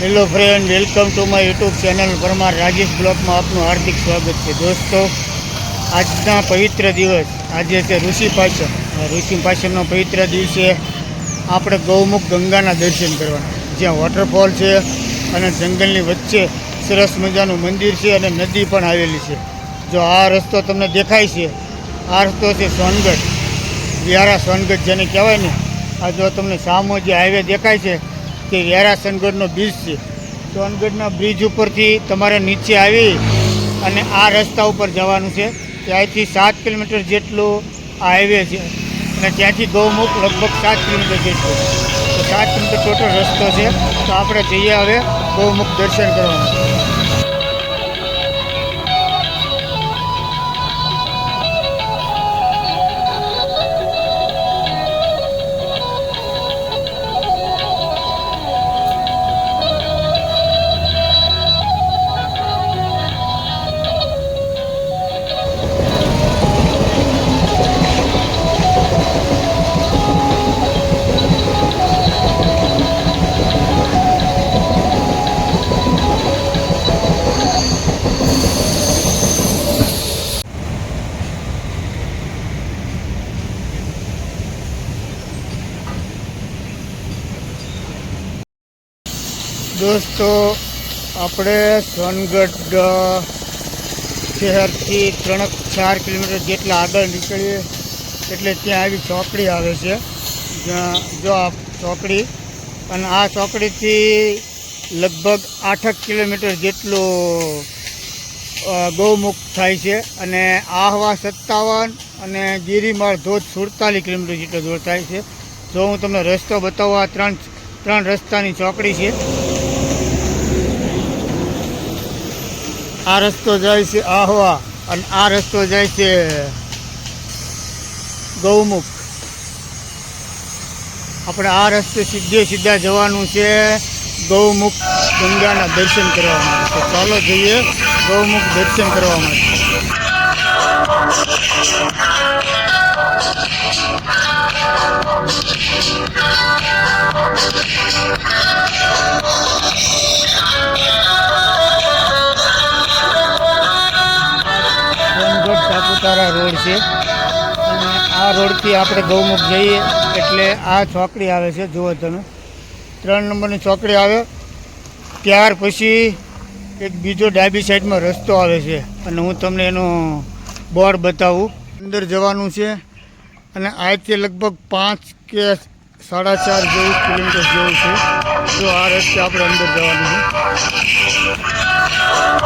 Hello friend welcome to my YouTube channel Parmar Rajesh બ્લોકમાં આપનું હાર્દિક સ્વાગત છે. દોસ્તો, આજના પવિત્ર દિવસ. આજે છે ઋષિ પાછળ. ઋષિ પાછળનો પવિત્ર દિવસે આપણે ગૌમુખ ગંગાના દર્શન કરવાના જ્યાં વોટરફોલ છે અને જંગલની વચ્ચે સરસ મજાનું મંદિર છે અને નદી પણ આવેલી છે. જો આ રસ્તો તમને દેખાય છે, આ રસ્તો છે સોનગઢ વ્યારા સોનગઢ જેને કહેવાય ને, આ જો તમને સામો જે હાઈવે દેખાય છે તે વ્યારા સનગઢનો બ્રિજ છે. સોનગઢના બ્રિજ ઉપરથી તમારે નીચે આવી અને આ રસ્તા ઉપર જવાનું છે. ત્યાંથી સાત કિલોમીટર જેટલું આ હાઈવે છે. અને ત્યાંથી ગૌમુખ લગભગ સાત કિલોમીટર જેટલો. તો સાત કિલોમીટર ટોટલ રસ્તો છે. તો આપણે જઈએ હવે ગૌમુખ દર્શન કરવાનું. દોસ્તો આપણે સોનગઢ શહેરથી ત્રણ ચાર કિલોમીટર જેટલા આગળ નીકળીએ એટલે ત્યાં આવી ચોકડી આવે છે. જ્યાં જો આ ચોકડી અને આ ચોકડીથી લગભગ આઠક કિલોમીટર જેટલું ગૌમુખ થાય છે અને આહવા સત્તાવન અને ગિરિમાળ ધોધ સુડતાલીસ કિલોમીટર જેટલો દૂર થાય છે. જો હું તમને રસ્તો બતાવવા ત્રણ ત્રણ રસ્તાની ચોકડી છે. આ રસ્તો જાય છે આહવા અને આ રસ્તો જાય છે ગૌમુખ. આપણે આ રસ્તે સીધે સીધા જવાનું છે ગૌમુખ ગંગાના દર્શન કરવા માટે. તો ચાલો જઈએ ગૌમુખ દર્શન કરવા માટે. રોડથી આપણે ગૌમુખ જઈએ એટલે આ ચોકડી આવે છે, જુઓ તમે. ત્રણ નંબરની ચોકડી આવે. ત્યાર પછી એક બીજો ડાબી સાઈડમાં રસ્તો આવે છે અને હું તમને એનો બોર્ડ બતાવું. અંદર જવાનું છે અને આજથી લગભગ પાંચ કે સાડા ચાર જેવું કિલોમીટર જેવું છે. જો આ રસ્તે આપણે અંદર જવાનું છે. Thank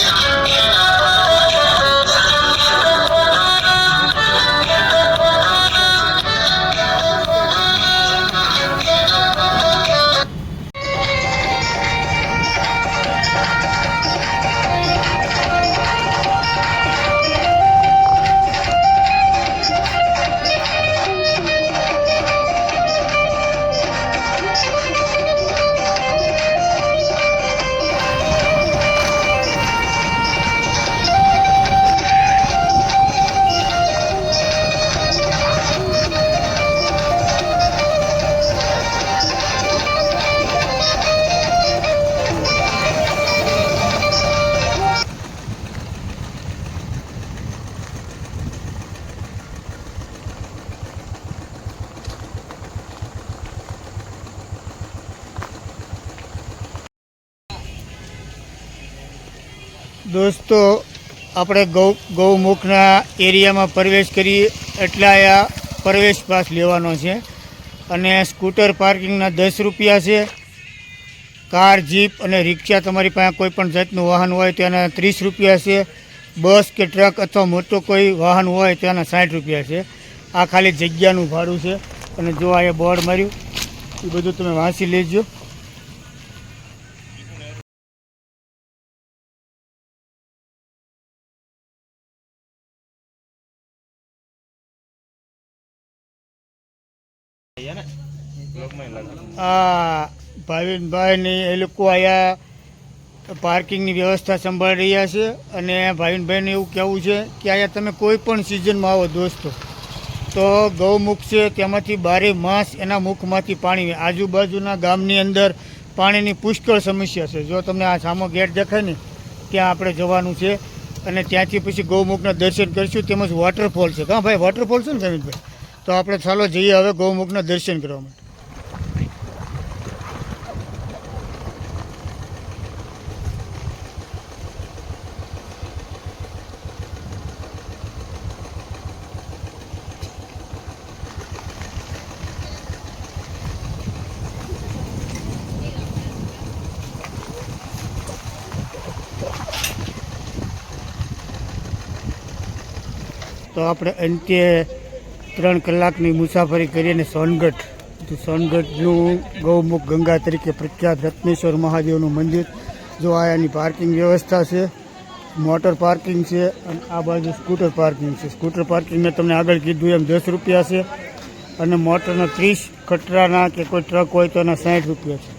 you. દોસ્તો, આપણે ગૌ, ગૌમુખના એરિયામાં પ્રવેશ કરીએ એટલે આ પ્રવેશ પાસ લેવાનો છે. અને સ્કૂટર પાર્કિંગના દસ રૂપિયા છે. કાર, જીપ અને રિક્ષા તમારી પાસે કોઈપણ જાતનું વાહન હોય તેના ત્રીસ રૂપિયા છે. બસ કે ટ્રક અથવા મોટો કોઈ વાહન હોય તેના સાઠ રૂપિયા છે. આ ખાલી જગ્યાનું ભાડું છે. અને જો આ બોર્ડ માર્યું, એ બધું તમે વાંચી લેજો. આ ભાવિનભાઈની એ લોકો અહીંયા પાર્કિંગની વ્યવસ્થા સંભાળી રહ્યા છે અને ભાવિનભાઈને એવું કહેવું છે કે અહીંયા તમે કોઈ પણ સિઝનમાં આવો દોસ્તો. તો ગૌમુખ છે તેમાંથી બારે માસ એના મુખમાંથી પાણી આજુબાજુના ગામની અંદર પાણીની પુષ્કળ સમસ્યા છે. જો તમને આ સામો ગેટ દેખાય ને, ત્યાં આપણે જવાનું છે અને ત્યાંથી પછી ગૌમુખના દર્શન કરીશું. તેમજ વોટરફોલ છે. હા ભાઈ વોટરફોલ છે ને સમીતભાઈ તો આપણે ચાલો જઈએ હવે ગૌમુખના દર્શન કરવા માટે. આપણે અંતે ત્રણ કલાકની મુસાફરી કરીને સોનગઢ. તો સોનગઢનું ગૌમુખ ગંગા તરીકે પ્રખ્યાત રત્નેશ્વર મહાદેવનું મંદિર. જો આ એની પાર્કિંગ વ્યવસ્થા છે મોટર પાર્કિંગ છે અને આ બાજુ સ્કૂટર પાર્કિંગ છે. સ્કૂટર પાર્કિંગ મેં તમને આગળ કીધું એમ દસ રૂપિયા છે અને મોટરના ત્રીસ કટરાના કે કોઈ ટ્રક હોય તો એના સાઠ રૂપિયા છે.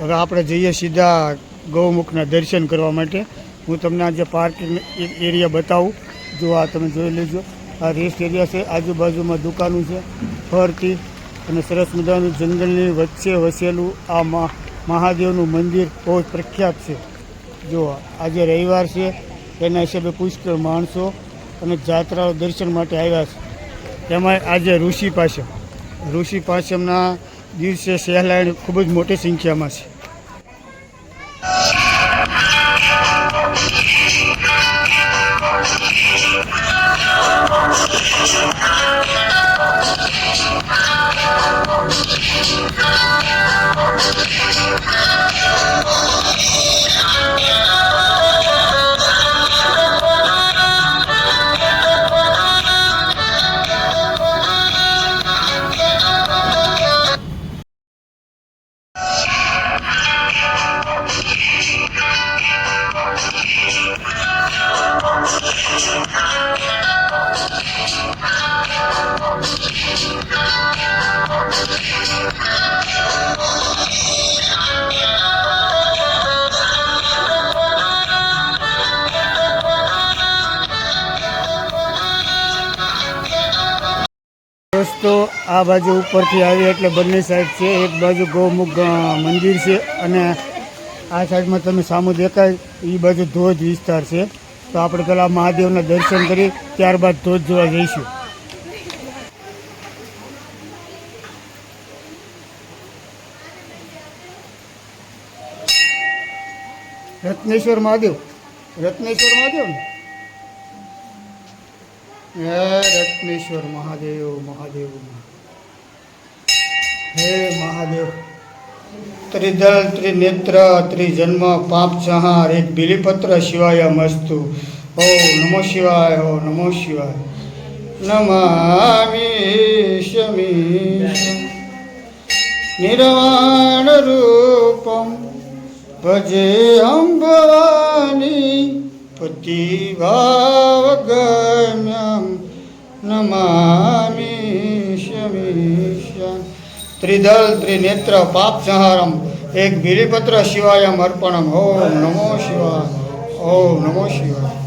હવે આપણે જઈએ સીધા ગૌમુખના દર્શન કરવા માટે. હું તમને આજે પાર્કિંગ એરિયા બતાવું. જો આ તમે જોઈ લેજો. આ રેસ્ટ એરિયા છે. આજુબાજુમાં દુકાનો છે. ફરતી અને સરસ મજાનું જંગલની વચ્ચે વસેલું આ મહાદેવનું મંદિર બહુ જ પ્રખ્યાત છે. જો આજે રવિવાર છે, એના હિસાબે પુષ્કળ માણસો અને જાત્રાઓ દર્શન માટે આવ્યા છે. તેમાં આજે ઋષિ પાછમ ઋષિ પાસમના દિવસે સહેલાણી ખૂબ જ મોટી સંખ્યામાં છે. દોસ્તો આ બાજુ ઉપરથી આવી એટલે બંને સાઈડ છે. એક બાજુ ગૌમુખ મંદિર છે અને આ સાઈડમાં તમે સામું દેખાય એ બાજુ ધોધ વિસ્તાર છે. તો આપણે પહેલાં મહાદેવના દર્શન કરી, ત્યારબાદ ધોધ જોવા જઈશું. રત્નેશ્વર મહાદેવ. રત્નેશ્વર મહાદેવ ને હે રત્નેશ્વર મહાદેવ મહાદેવ હે મહાદેવ. ત્રિદલ, ત્રિનેત્ર, ત્રિજન્મ, પાપ સંહાર એક બિલીપત્ર શિવાય મસ્તુ. ઓ નમો શિવાય, ઓ નમો શિવાય. નમામી નિર્વાણ રૂપમ ભજે ભવાની પતિભાવગમ્યમ નમામી શમીશ્યમ ત્રિદલ ત્રિનેત્ર પાપ સંહારમ એક બિલીપત્ર શિવાયમ અર્પણમ ઓમ નમો શિવાય ઓમ નમો શિવાય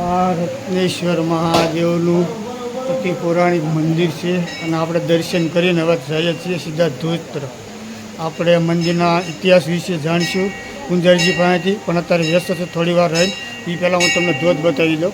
આ રત્નેશ્વર મહાદેવનું અતિ પૌરાણિક મંદિર છે અને આપણે દર્શન કરીને હવે જઈએ છીએ સીધા ધોધ તરફ. આપણે મંદિરના ઇતિહાસ વિશે જાણીશું. કુંજરજી પાસેથી, પણ અત્યારે વ્યસ્ત છે થોડી વાર રહી એ પહેલાં હું તમને ધોધ બતાવી દઉં.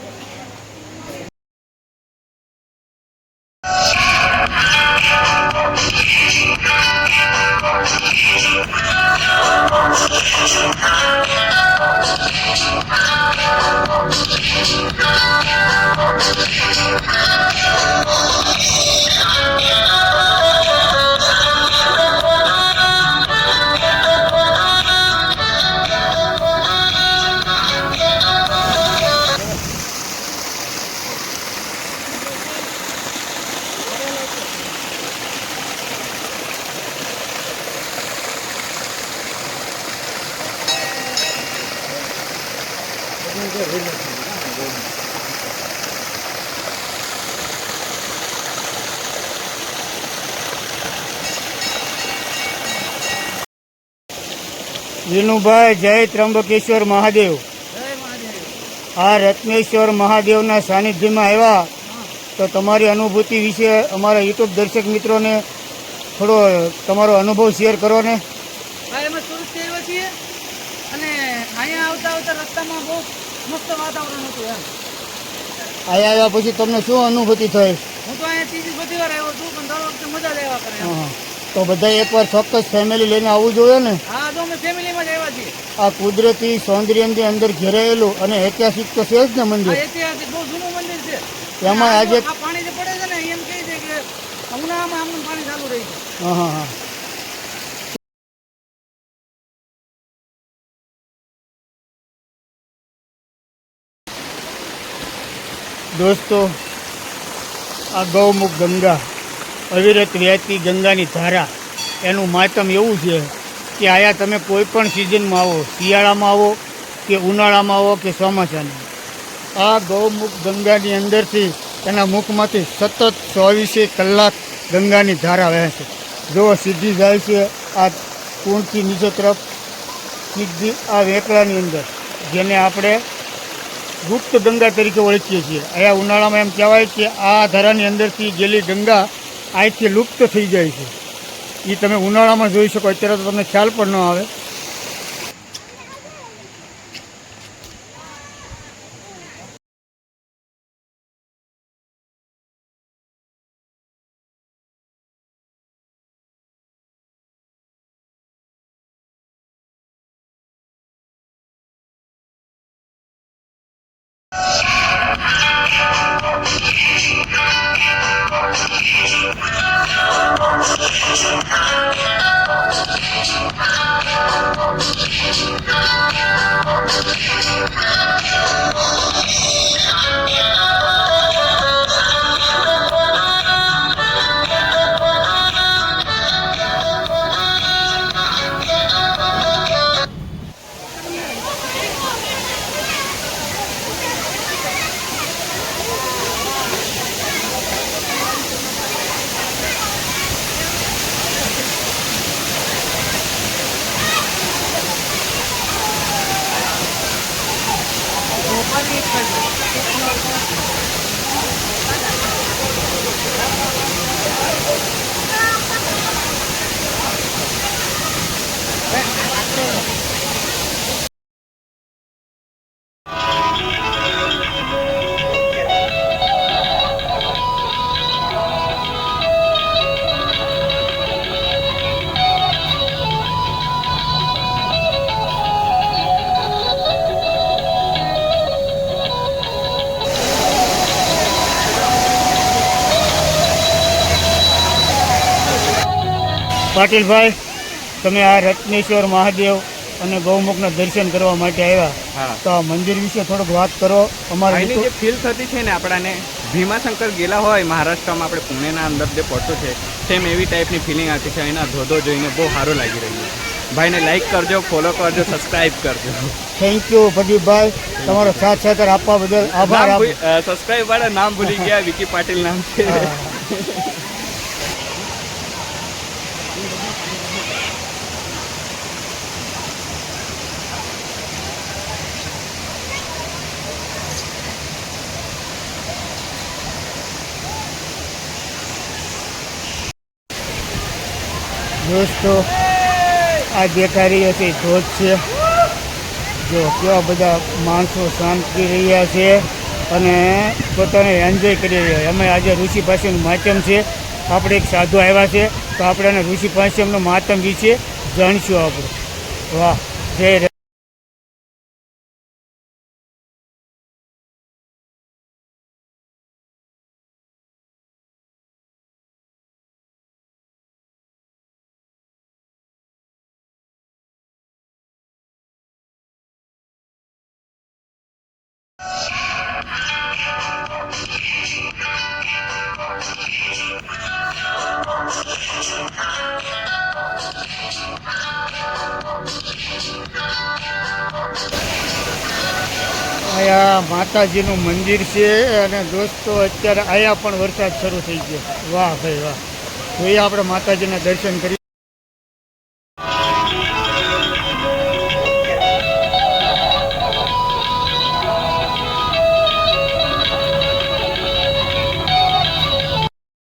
વિનુભાઈ જય ત્રંબકેશ્વર મહાદેવ. આ રત્નેશ્વર મહાદેવના સાનિધ્યમાં આવ્યા તો તમારી અનુભૂતિ વિશે અમારા યુટ્યુબ દર્શક મિત્રોને થોડો તમારો અનુભવ શેર કરો ને. અહીંયા આવ્યા પછી તમને શું અનુભૂતિ થઈ? હું તો અહીંયા ત્રીજી બધી વાર આવ્યો છું પણ દર વખતે મજા લેવા કરે. તો બધા એકવાર ચોક્કસ ફેમિલી લઈને આવવું જોઈએ ને. આ કુદરતી સૌંદર્યની અંદર ઘેરાયેલું અને ઐતિહાસિક તો છે જ ને મંદિર. એમાં આજે હા હા હા. દોસ્તો આ ગૌમુખ ગંગા. અવિરત વહેતી ગંગાની ધારા. એનું માતમ એવું છે કે આયા તમે કોઈ પણ સિઝનમાં આવો, શિયાળામાં આવો કે ઉનાળામાં આવો કે ચોમાસામાં. આ ગૌમુખ ગંગાની અંદરથી એના મુખમાંથી સતત ચોવીસે કલાક ગંગાની ધારા વહે છે. જો સીધી જાય છે આ કુંડથી નીચે તરફ, સીધી આ વેકળાની અંદર, જેને આપણે ગુપ્ત ગંગા તરીકે ઓળખીએ છીએ. અહીંયા ઉનાળામાં એમ કહેવાય કે આ ધારાની અંદરથી ગેલી ગંગા અહીંથી લુપ્ત થઈ જાય છે. એ તમે ઉનાળામાં જોઈ શકો, અત્યારે તો તમને ખ્યાલ પણ ન આવે. Thank you. પાટીલભાઈ તમે આ રત્નેશ્વર મહાદેવ અને ગૌમુખના દર્શન કરવા માટે આવ્યા. તો આ મંદિર વિશે થોડોક વાત કરો. અમારે જે ફીલ થતી છે ને આપણાને ભીમાશંકર ગયેલા હોય મહારાષ્ટ્રમાં આપણે પુણેના અંદર જે પડતું છે સેમ એવી ટાઈપની ફિલિંગ આવતી છે એના ધોધો જોઈને બહુ સારું લાગી રહ્યું છે. ભાઈને લાઈક કરજો ફોલો કરજો સબસ્ક્રાઇબ કરજો. થેન્ક યુ પ્રદીપભાઈ તમારો સાથ સહકાર આપવા બદલ આભાર સબસ્ક્રાઇબ વાળા નામ ભૂલી ગયા વિકી પાટીલ નામ છે. દોસ્તો, આ રહ્યો છે ધોધ છે. જો કેવા બધા માણસો શાંત કરી રહ્યા છે અને પોતાને એન્જોય કરી રહ્યા એમાં આજે ઋષિ પાસેનું માધ્યમ છે. આપણે એક સાધુ આવ્યા છે. તો આપણે ઋષિ પાસેમનું માતમ વિશે જાણીશું આપણે. વાહ, જય માતાજીનું મંદિર છે અને દોસ્તો, અત્યારે અહીંયા પણ વરસાદ શરૂ થઈ ગયો. વાહ ભાઈ વાહ. જોઈએ આપણે માતાજીના દર્શન કરીએ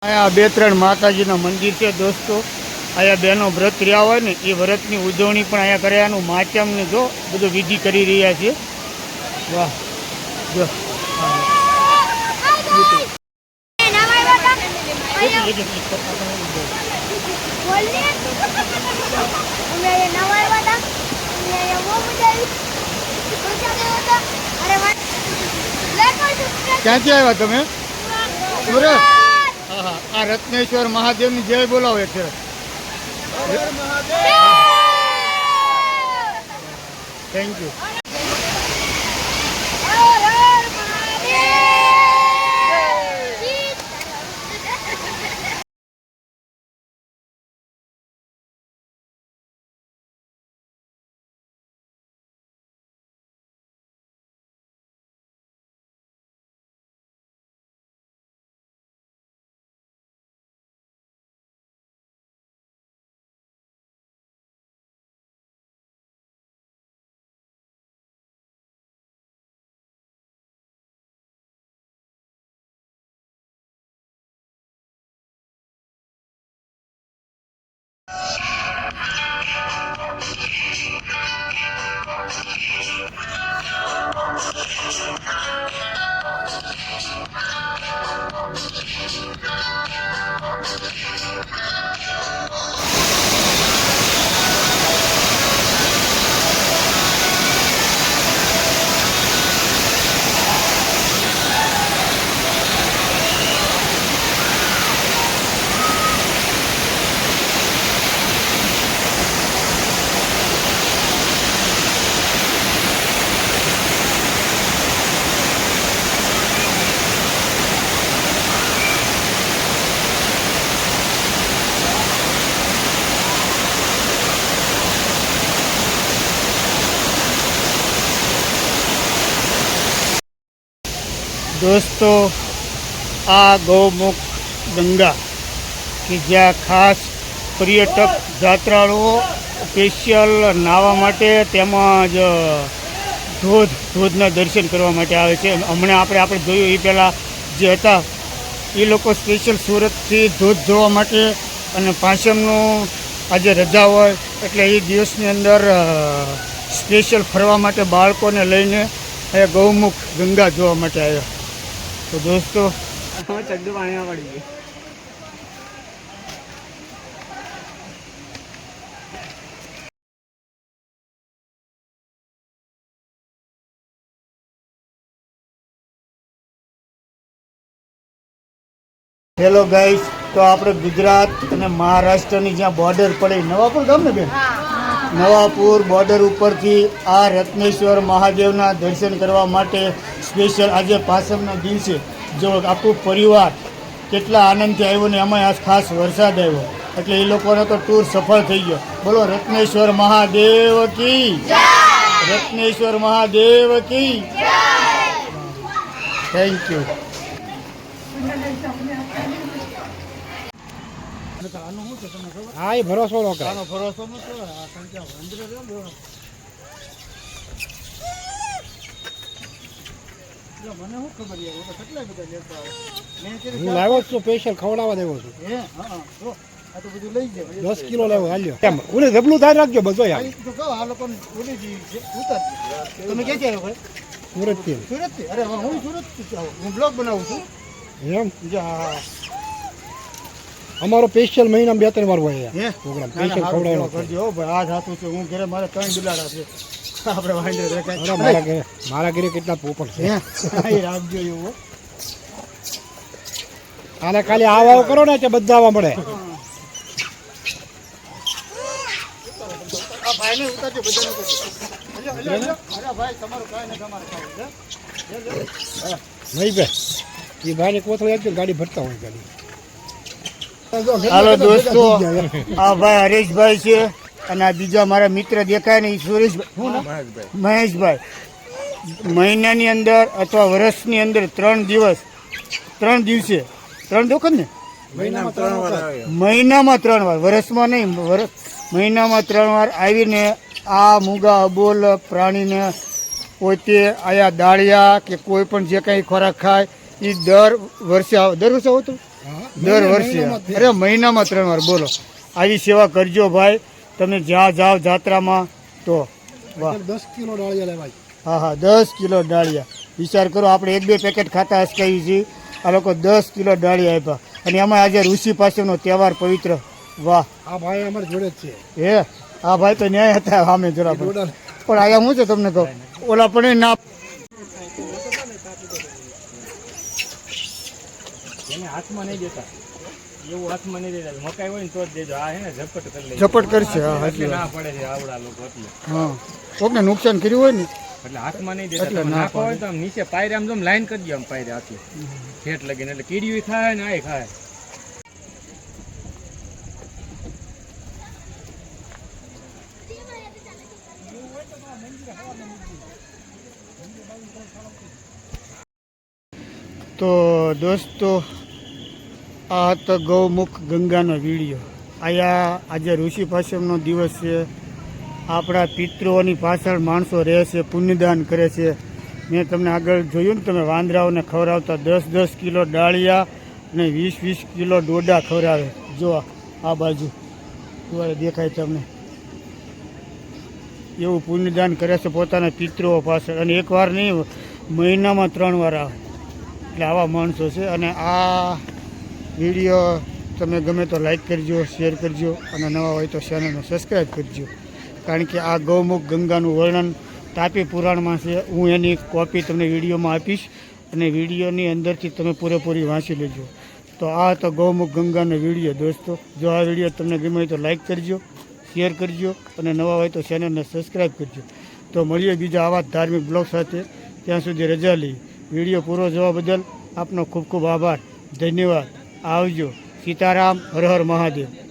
અહીંયા બે ત્રણ માતાજીના મંદિર છે દોસ્તો. અહીંયા બેનો વ્રત રહ્યા હોય ને, એ વ્રતની ઉજવણી પણ અહીંયા કર્યાનું. માચમને જો બધું વિધિ કરી રહ્યા છે વાહ. જો. ક્યાંથી આવ્યા તમે? સુરત હા હા. આ રત્નેશ્વર મહાદેવની જય બોલાવો છે થેન્ક યુ દોસ્તો, આ ગૌમુખ ગંગા કે જ્યાં ખાસ પર્યટક જાત્રાળુઓ સ્પેશિયલ નાહવા માટે તેમજ ધોધ, ધોધના દર્શન કરવા માટે આવે છે. હમણાં આપણે આપણે જોયું એ પહેલાં જે હતા, એ લોકો સ્પેશિયલ સુરતથી ધોધ જોવા માટે અને પાંચમનું આજે રજા હોય, એટલે એ દિવસની અંદર સ્પેશિયલ ફરવા માટે બાળકોને લઈને એ ગૌમુખ ગંગા જોવા માટે આવ્યા. તો દોસ્તો ચડ્ડું પાણીમાં પડી ગયું. હેલો ગાઈસ તો આપણે ગુજરાત અને મહારાષ્ટ્રની જ્યાં બોર્ડર પડે નવાપુર ગામ ને બેન? નવાપુર બોર્ડર ઉપરથી આ રત્નેશ્વર મહાદેવના દર્શન કરવા માટે સ્પેશિયલ આજે પાસમના દિવસે જો આખું પરિવાર કેટલા આનંદથી આવ્યો ને એમાં આ ખાસ વરસાદ આવ્યો. એટલે એ લોકોનો તો ટૂર સફળ થઈ ગયો. બોલો રત્નેશ્વર મહાદેવ કી રત્નેશ્વર મહાદેવ કી થેન્ક યુ હા એ ભરોસો આનો ભરોસો નતો આ સંખ્યા અંદર રહ્યો ને બોલો. એટલે મને શું ખબર યાર? હું તો કેટલા બધા લેતા મેં કીધું હું લાવ્યો છું સ્પેશિયલ ખવડાવવા દેવો છું. હે? હા હા. જો આ તો બધું લઈ જાય દસ કિલો લાવ્યો હાલ્યો. કેમ? ઓલે ડબલું થાય રાખજો બધો યાર. તો કહો આ લોકોને ઓલી જી છે, તમે ક્યાંથી આવ્યો ભાઈ સુરતથી સુરતથી? અરે હું સુરતથી આવું. હું બ્લોગ બનાવું છું. એમ? જો. અમારો સ્પેશિયલ મહિનામાં બે ત્રણ વાર હોય પ્રોગ્રામ સ્પેશિયલ ખવડાવવાનો કરજો. ભાઈ આ જાતું છે. હું ઘરે મારે ત્રણ બિલાડા છે. આપણે વાંધો રખાય મારા ઘરે મારા ઘરે કેટલા પોપટ છે. રાખજો એવું આને ખાલી આવ આવ કરો ને કે બધા આવવા મળે ભાઈને ઉતારજો બધાને. અરે ભાઈ તમારું કાંઈ નહીં તમારે છે એ ભાઈને કોથળી આપજો ગાડી ભરતા હોય ગાડી. હાલો દોસ્તો. આ ભાઈ હરેશભાઈ છે. અને આ બીજા મારા મિત્ર દેખાય ને એ સુરેશભાઈ. મહેશભાઈ. મહિનાની અંદર અથવા વર્ષની અંદર ત્રણ દિવસ ત્રણ દિવસે ત્રણ વખત ને? મહિનામાં ત્રણ વાર મહિનામાં ત્રણ વાર વર્ષમાં નહીં વર્ષ મહિનામાં ત્રણ વાર આવીને આ મૂગા અબોલ પ્રાણીને પોતે આયા દાળિયા કે કોઈ પણ જે કંઈ ખોરાક ખાય એ દર વર્ષે આવે દર વર્ષે આવતું? દર વર્ષે. અરે મહિનામાં ત્રણ વાર બોલો. આવી સેવા કરજો ભાઈ. તમે જ્યાં જાઓ જાત્રામાં તો વાહ. દસ કિલો ડાળિયા લેવાય. હા હા દસ કિલો ડાળિયા. વિચાર કરો આપણે એક બે પેકેટ ખાતા અસકાવી છીએ આ લોકો દસ કિલો ડાળિયા આપ્યા. અને એમાં આજે ઋષિ પાસેનો તહેવાર પવિત્ર. વાહ. આ ભાઈ અમારા જોડે જ છે. હે? આ ભાઈ તો ન્યાય હતા સામે જરા પણ. આયા શું છે તમને તો ઓલા પણ ના હાથમાં નહીં દેતા. એવું હાથમાં નહીં દેતા મકાઈ હોય ને તો જ દેજો. આ હે ને ઝપટ કરી લે ઝપટ કરશે હા એટલે ના પડે છે આવડા લોકો એટલે. હા. કોકને નુકસાન કર્યું હોય ને એટલે હાથમાં નહીં દેતા. તમે નાખો હોય તો આમ નીચે પાયરે આમ જેમ લાઈન કરી દો આમ પાયરે આટલી ઠેઠ લગીને. એટલે કીડીયું ખાય ને આય ખાય. તો દોસ્તો આ હતો ગૌમુખ ગંગાનો વીડિયો. આયા આજે ઋષિ પાસમનો દિવસ છે. આપણા પિતૃઓની પાછળ માણસો રહે છે, પુણ્યદાન કરે છે. મેં તમને આગળ જોયું ને, તમે વાંદરાઓને ખવડાવતા દસ દસ કિલો ડાળિયા અને વીસ વીસ કિલો ડોડા ખવડાવે. જો આ બાજુ દેખાય તમને. એવું પુણ્યદાન કરે છે પોતાના પિતૃઓ પાછળ અને એકવાર નહીં, મહિનામાં ત્રણ વાર આવે. એટલે આવા માણસો છે. અને આ વીડિયો તમે ગમે તો લાઇક કરજો શેર કરજો અને નવા હોય તો ચેનલને સબસ્ક્રાઈબ કરજો. કારણ કે આ ગૌમુખ ગંગાનું વર્ણન તાપી પુરાણમાં છે. હું એની કોપી તમને વિડીયોમાં આપીશ અને વિડીયોની અંદરથી તમે પૂરેપૂરી વાંચી લેજો. તો આ હતો ગૌમુખ ગંગાનો વીડિયો, દોસ્તો. જો આ વીડિયો તમને ગમે તો લાઇક કરજો શેર કરજો અને નવા હોય તો ચેનલને સબસ્ક્રાઈબ કરજો. તો મળીએ બીજા આવા ધાર્મિક બ્લોગ સાથે. ત્યાં સુધી રજા લઈ વીડિયો પૂરો જોવા બદલ આપનો ખૂબ ખૂબ આભાર. ધન્યવાદ. આવજો. સીતારામ હર હર મહાદેવ.